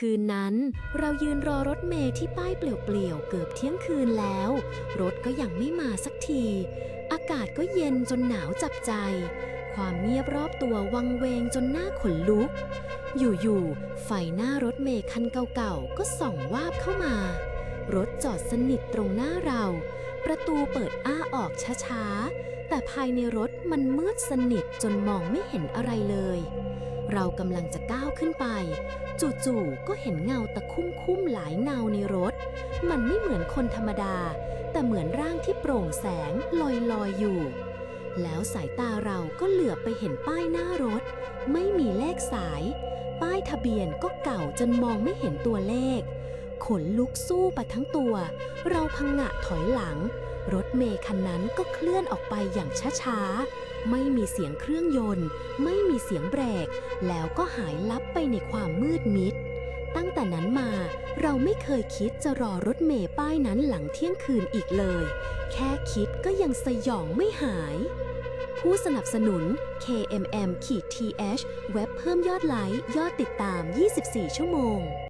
คืนนั้น เรายืนรอรถเมล์ที่ป้ายเปลี่ยวๆเกือบเที่ยงคืนแล้ว รถก็ยังไม่มาสักที อากาศก็เย็นจนหนาวจับใจ ความเงียบรอบตัววังเวงจนหน้าขนลุก อยู่ๆไฟหน้ารถเมล์คันเก่าๆก็ส่องวาบเข้ามา รถจอดสนิทตรงหน้าเรา ประตูเปิดอ้าออกช้าๆ แต่ภายในรถมันมืดสนิทจนมองไม่เห็นอะไรเลย เรากำลังจะก้าวขึ้นไป จู่ๆ ก็เห็นเงาตะคุ่มๆหลายเงาในรถ มันไม่เหมือนคนธรรมดา แต่เหมือนร่างที่โปร่งแสงลอยๆอยู่ แล้วสายตาเราก็เหลือบไปเห็นป้ายหน้ารถ ไม่มีเลขสาย ป้ายทะเบียนก็เก่าจนมองไม่เห็นตัวเลข ขนลุกสู้ไปทั้งตัว เราพังงะถอยหลัง รถเมคันนั้นก็เคลื่อนออกไปอย่างช้าๆ ไม่มีเสียงเครื่องยนต์ ไม่มีเสียงเบรก แล้วก็หายลับไปในความมืดมิด ตั้งแต่นั้นมาเราไม่เคยคิดจะรอรถเมย์ป้ายนั้นหลังเที่ยงคืนอีกเลย แค่คิดก็ยังสยองไม่หายผู้สนับสนุน KMM-TH เว็บเพิ่มยอดไลค์ ยอดติดตาม 24 ชั่วโมง